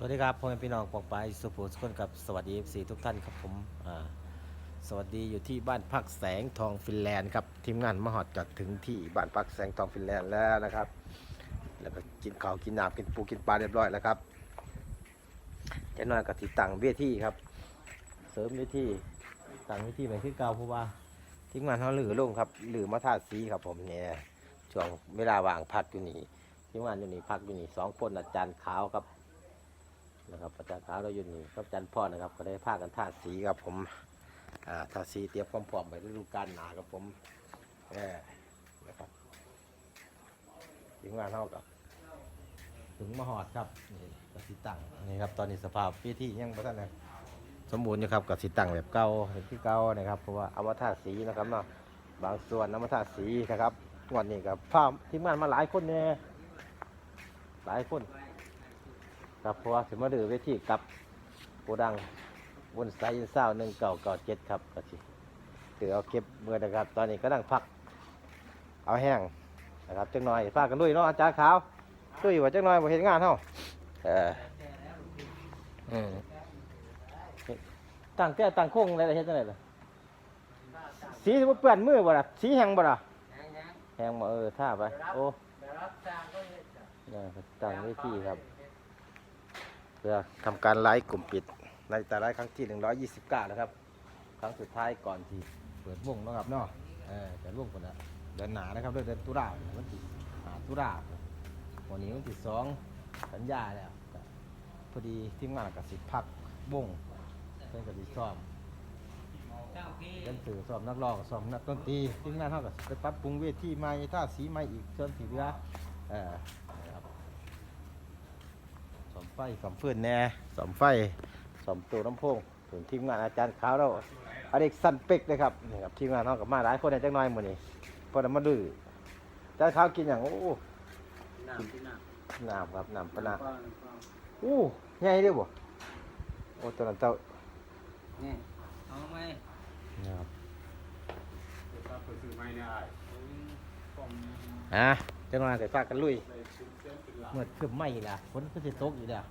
สวัสดีครับพ่อแม่พี่น้องปองปาสุภูสกุลกับสวัสดี FC ทุกท่านครับผมสวัสดีอยู่ที่บ้านพักแสงทองฟินแลนด์ครับทีมงานมาหอดจอดถึงที่บ้านพักแสงทองฟินแลนด์แล้วนะครับ แล้วก็กินข้าวกินน้ำกินปูกินปลาเรียบร้อยแล้วครับจะนอนกับติดตั้งเวทีครับ เสริมเวทีตั้งเวทีไปขึ้นเก่าเพราะว่าทีมงานเขาหลือลงครับหลือมาทาสีครับผมเนี่ยช่วงเวลาว่างพักอยู่นี่ทีมงานอยู่นี่พักอยู่นี่สองคนอาจารย์ขาวครับ นะครับอาจารย์ขาวเราอยู่นี่ครับอาจารย์พ่อนะครับ ก็ได้พากันทาสีครับผมอ่าทาสีเตรียมความพร้อมไปฤดูกาลหนาครับผมแหมนะครับถึงงานเท่ากับ ถึงมหอดครับนี่กสิตังนี่ครับตอนนี้สภาพพี่ที่ยังบ่ทันเลยสมบูรณ์อยู่ครับกสิตังแบบเก่าที่เก่านะครับเพราะว่าเอามาทาสีนะครับเนาะบางส่วนเอามาทาสีนะครับวันนี้กับภาพทีมงานมาหลายคนเนี่ยหลายคน ครับเพราะว่าถึงมาดือเวทีกับโกดังบนไซน์เศร้าหนึ่งเก่าเก่าเจ็ดครับก็สิเดี๋ยวเอาเก็บเมื่อนะครับ ตอนนี้ก็นั่งพัก เอาแห้งนะครับจังหน่อยฝากกันด้วยเนาะอาจารย์ขาวด้วยว่าจังหน่อยมาเห็นงานเฮาเอออืมตั้งแต่ตั้งโค้งอะไรเฮ็ดจังไดล่ะสีสมมุติเปื้อนมือบ่ล่ะสีแห้งบ่ล่ะแห้งบ่เออท่าไปโอ้เนี่ยตั้งเวทีครับ เพื่อทำการไลฟ์กลุ่มปิดในแต่ไลฟ์ครั้งที่ 129 นะครับ ครั้งสุดท้ายก่อนที่เปิดวงนะครับเนาะเออแต่วงคนละเดือนหนานะครับเดือนตุลาวันที่หาตุลาวันนี้วันที่สองสัญญาแล้วก็พอดีทีมงานกับสิพักวงเพื่อนกับสิซ้อมเป็นสื่อซ้อมนักร้องซ้อมนักดนตรีทีมงานเท่ากับไปปรับปรุงเวทีใหม่ท่าสีใหม่อีกส่วนสีเหลือเออนะครับสอ ไฟสอมฟืนแน่สอมไฟสอมตัวน้ำโพงถึงทีมงานอาจารย์ขาวเราอเด็กสันเป็กเลยครับนี่ครับทีมงานเขากับมาหลายคนในจังน้อยหมือนี้พอดมาดื้ออาจารย์ขาวกินอย่างโอ้น้ำที่น้น้ำครับน้ำปะำนะก็อู้ใหญ่เด้อบ่โอ้ตัวนั้นเจ้านี่เอาไหมนี่ครับเดี๋ยวถ้าเปิดซื้อไม่ได้ผมอะจังน้อยใส่ฝากกันลุยไปซื้อ เมื่อคืบไม่ละฝนก็จะตกอีกแล้ว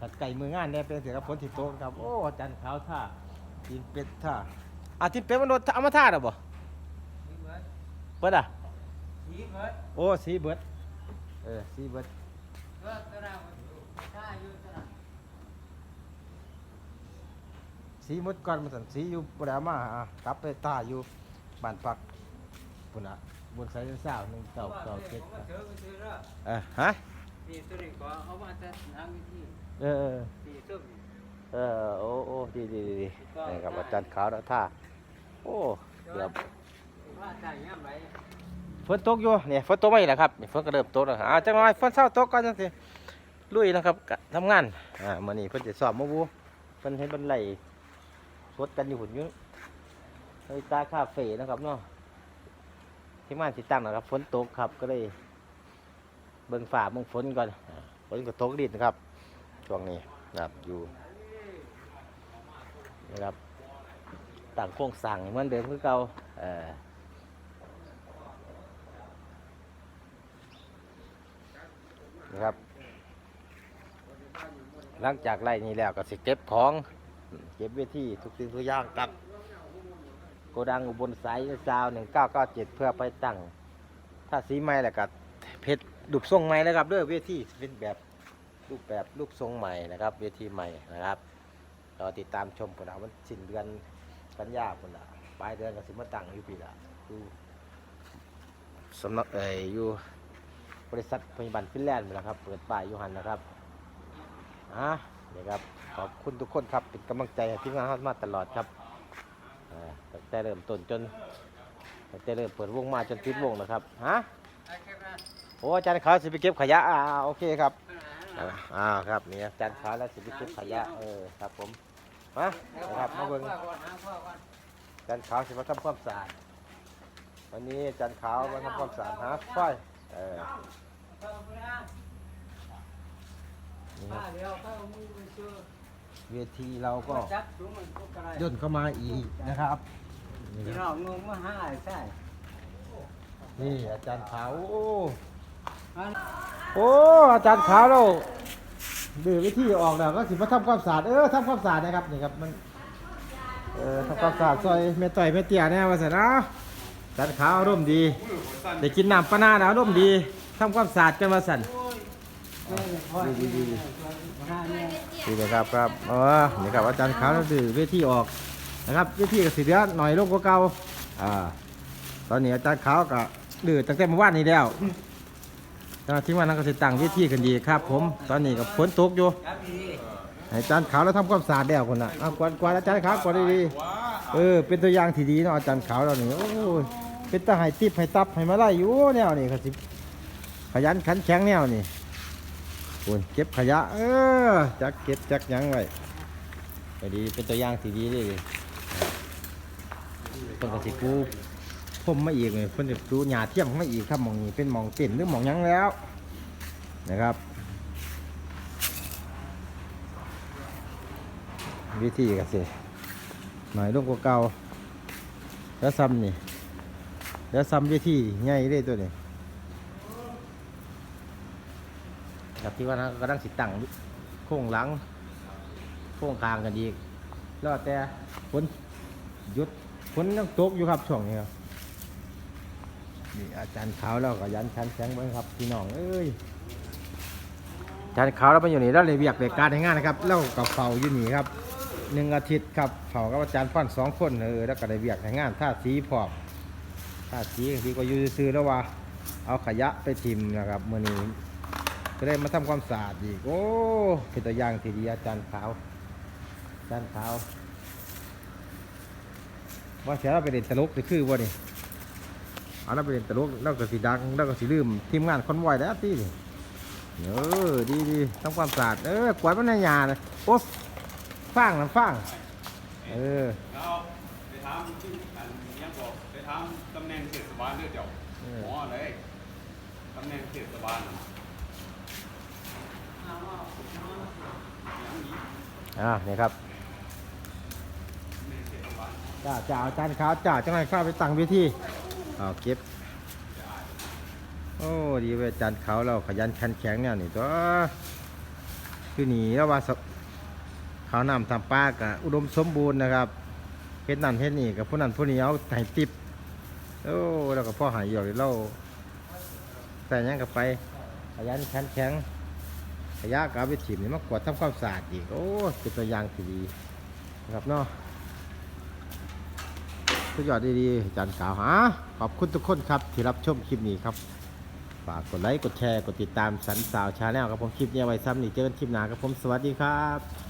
ตัดไก่มืองานเนี่ยเป็นเสียกับฝนที่ตกครับ โอ้อาจารย์ขาวท่าตีนเป็ดท่าอะตีนเป็ดมันโดนเอามาท่าหรอบ่สีเบิดเปิดอะสีเบิดโอ้สีเบิดเออสีเบิดเบิร์ดตัวเราถ้าอยู่ตราสีหมดก่อนมาสันสีอยู่ปรามาอะกลับไปตาอยู่บ้านพักปุ่นอะ บนสายเสาวหนึ่งเก่าเก่าเจ็ดผมมาเจอมาเจอแล้วเออฮะนี่ตัวนี้ก็เอามาจะทำวิธีเออเออสีส้มเออโอ้โอ้ดีดีดีดีนี่ครับอาจารย์ขาวแล้วท่าโอ้เกือบว่าใส่ยังไงฝนตกอยู่เนี่ยฝนตกไม่แล้วครับนี่ฝนก็เริ่มตกแล้วอ่าจังหน่อยฝนเศร้าตกก่อนจังสิลุยนะครับกะทำงานอ่ามื้อนี้เพิ่นจะสอบมื้อบูเพิ่นให้เพิ่นไล่สดกันอยู่หุ่นอยู่เฮ้ยตาคาเฟ่นะครับเนาะ ที่มานสิตั้งนะครับฝนตกครับก็เลย เบิ่งฝ่าเบิ่งฝนก่อนฝนก็ตกดินนะครับช่วงนี้นะครับอยู่นะครับต่างโครงสั่งเหมือนเดิมคือเก่าเออนะครับ หลังจากไล่นี้แล้วก็สิเก็บของ เก็บเวทีทุกสิ่งทุกอย่างกับ โกดังอุบลสายซาวหนึ่งเก้าเก้าเจ็ดเพื่อไปตั้ง ถ้าสีใหม่แหล้วก็เพชรรูปทรงใหม่นะครับด้วยเวทีเป็นแบบรูปแบบรูปทรงใหม่นะครับ เวทีใหม่นะครับเราติดตามชมผลวันสิ้นเดือนกันยาคนละปลายเดือนก็สิมาตั้งอยู่ปีละอยู่สำนักเอ่ยอยู่บริษัทพยาบาลฟินแลนด์นี่แหละครับ เปิดป้ายยูหันนะครับอะนี่ครับขอบคุณทุกคนครับเป็นกำลังใจทีมงานเรามาตลอดครับ ตั้งแต่เริ่มต้นจนตั้งแต่เริ่มเปิดวงมาจนปิดวงนะครับฮะโอ้อาจารย์ขาวสิไปเก็บขยะอ่าโอเคครับอ่าครับนี่อาจารย์ขาวแล้วสิไปเก็บขยะเออครับผมมานะครับมาเบิ่งอก่อนหาพ่อาจารย์ขาวสิมาทำความสะอาดวันนี้อาจารย์ขาวมาทำความสะอาดหาไฟเออเข้าไปนะนี่คป้ารับ เดี๋ยวเข้ามือไปเจอเวทีเราก็จับถุงมันพวกอะไรย่นเข้ามาอีกนะครับนี่พี่คน้รับองงงมาหาไอ้ใช่นี่อาจารย์ขาวโอ้อันโอ้อาจารย์ขาวเราดื้อวิธีออกแล้วก็สิมาทำความสะอาดเออทำความสะอาดนะครับนี่ครับมันเออทำความสะอาดซอยแม่ต่อยแม่เตี้ยแน่ว่าสินะจันขาวอารมณ์ดีมือหัวสั้นได้กินน้ำปลาหน้าแล้วอารมณ์ดีทำความสะอาดกันมาสั่น ดีดีดีห้าเลยครับครับเออนี่ครับอาจารย์ขาวนั่นคือเวทีออกนะครับเวทีกับสีเดือหน่อยลงกว่าเก่าอ่า ตอนนี้อาจารย์ขาวก็ดื้อตั้งแต่เมื่อวานนี้แล้วตอนที่วันนั้นก็สิตั้งเวทีกันดีครับ ผม ตอนนี้กับฝนตกอยู่อาจารย์ขาวแล้วทำความสะอาดแล้วคนน่ะเอากวาดกวาดอาจารย์ขาวกวาดดีๆเออ เป็นตัวอย่างที่ดีเนาะอาจารย์ขาวเราเนี่โอ้ยเป็นตาให้ติบให้ตับให้มาไล่อยู่แนวนี่เขาสิขยันขันแข็งแนวนี่ คุณเก็บขยะ เออ จักเก็บจักยังไว้ก็ดีเป็นตัวอย่างที่ดีเลยเพิ่นกสิกูผมมาอีกเลยเพิ่นจะดูหญ้าเทียมมาอีกครับมองนี้เป็นมองเต้นหรือมองยังแล้ว นะครับวิธีก็สิหน่อยลงกว่าเก่าแล้วซ้ำนี่แล้วซ้ำวิธีใหญ่เลยตัวนี้ ครับที่ว่านั้นก็ตั้งสิตั้งโค้งหลัง โค้งคางกันอีกแล้วแต่ฝนหยุดฝนยังตกอยู่ครับช่วงนี้ครับนี่อาจารย์ขาวเราก็ยันชันแสงเบิ้งครับพี่น้องเอ้ยอาจารย์ขาวเราไปอยู่นี่แล้วเลยเวียกเบียกการให้งานนะครับแล้วกับเฝ้าอยู่นี่ครับหนึ่งอาทิตย์ครับเขากับอาจารย์ฟันสองคนเออแล้วก็ได้เบียกในงานท่าสีพอมท่าสีดีก็อยู่ซื้อแล้วว่าเอาขยะไปทิมนะครับมื่อนี้ ก็ได้มาทำความสะอาดอีก โอ้เป็นตัวอย่างที่ดีอาจารย์ขาวอาจารย์ขาวว่าเสียเราไปเล่นตลกนี่คือว่านี่เอาเราไปเล่นตลกเราก็สิดังเราก็สิลืมทีมงานคอนวอยแล้วที่นี่เออดีดีๆทำความสะอาดเออกวาดมันในยาเลยโอ้ฟางน้ำฟางเออแล้วไปทำที่อันนี้บอกไปทำตำแหน่งเทศบาลเด้อเจ้าหมอเลยตำแหน่งเทศบาลน่ะ อ่านี่ครับจ้าจ่าอาจารย์ขาวจ่าจังไรข้าไปตั้งเวิธีเอาเก็บ โอ้ดีเว้ยอาจารย์ขาวเราขยันขันแข็งเนี่ยนี่ตัวคือหนีแล้วว่าสขาวนำทำปลากะอุดมสมบูรณ์นะครับเฮ็ดนั่นเฮ็ดนี่กับผู้นั้นผู้นี้เอาให้ติบโอ้แล้วก็พ่อหายอยู่เราใส่ยังกับไปขยันขันแข็ง ยะกับไปถิ่มนี่มากวาดทำความสะอาดอีก โอ้เป็นตัวอย่างที่ดีนะครับเนาะสุดยอดดีๆอาจารย์กล่าวหาขอบคุณทุกคนครับ ที่รับชมคลิปนี้ครับ ฝากกดไลค์ กดแชร์ กดติดตามสันสาวชาแนลครับผมคลิปนี้ไว้ซ้ำนี่เจอกันคลิปหน้าครับผมสวัสดีครับ